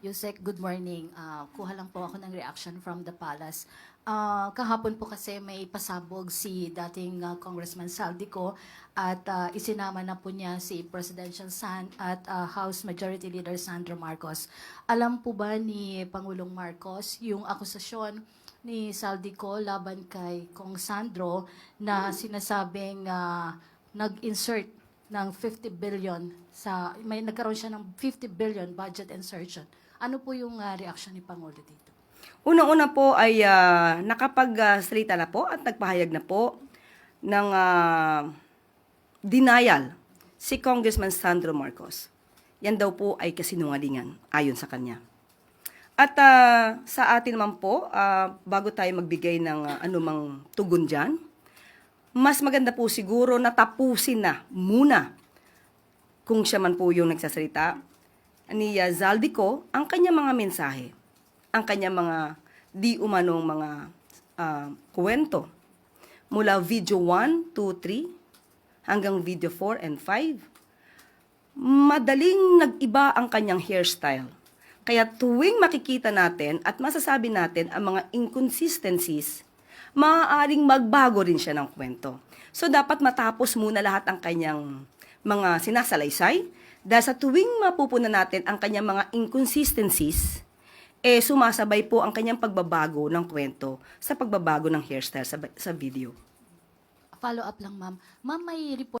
Yusek, good morning. Ah, kuha lang po ako ng reaction from the palace. Ah, kahapon po kasi may pasabog si dating ah, Congressman Saldico at ah, isinama na po niya si Presidential San at ah, House Majority Leader Sandro Marcos. Alam po ba ni Pangulong Marcos yung akusasyon ni Saldico laban kay Kong Sandro na sinasabing ah, nag-insert ng 50 billion sa may nagkaroon siya ng 50 billion budget insertion. Ano po yung ah, reaction ni Pangulo dito? Unang-una po ay ah, nakapagsalita na po at nagpahayag na po ng ah, denial si Congressman Sandro Marcos. Yan daw po ay kasinungalingan ayon sa kanya. At ah, sa atin naman po, ah, bago tayo magbigay ng ah, anumang tugon dyan, mas maganda po siguro na tapusin na muna kung siya man po yung nagsasalita ni uh, Zaldico ang kanyang mga mensahe, ang kanyang mga di umanong mga ah, kwento. Mula video 1, 2, 3 hanggang video 4 and 5. Madaling nag-iba ang kanyang hairstyle. Kaya tuwing makikita natin at masasabi natin ang mga inconsistencies, maaaring magbago rin siya ng kwento. So dapat matapos muna lahat ang kanyang mga sinasalaysay dahil sa tuwing mapupuna natin ang kanyang mga inconsistencies, eh sumasabay po ang kanyang pagbabago ng kwento sa pagbabago ng hairstyle sa, sa video. Follow up lang, ma'am. Ma'am, may report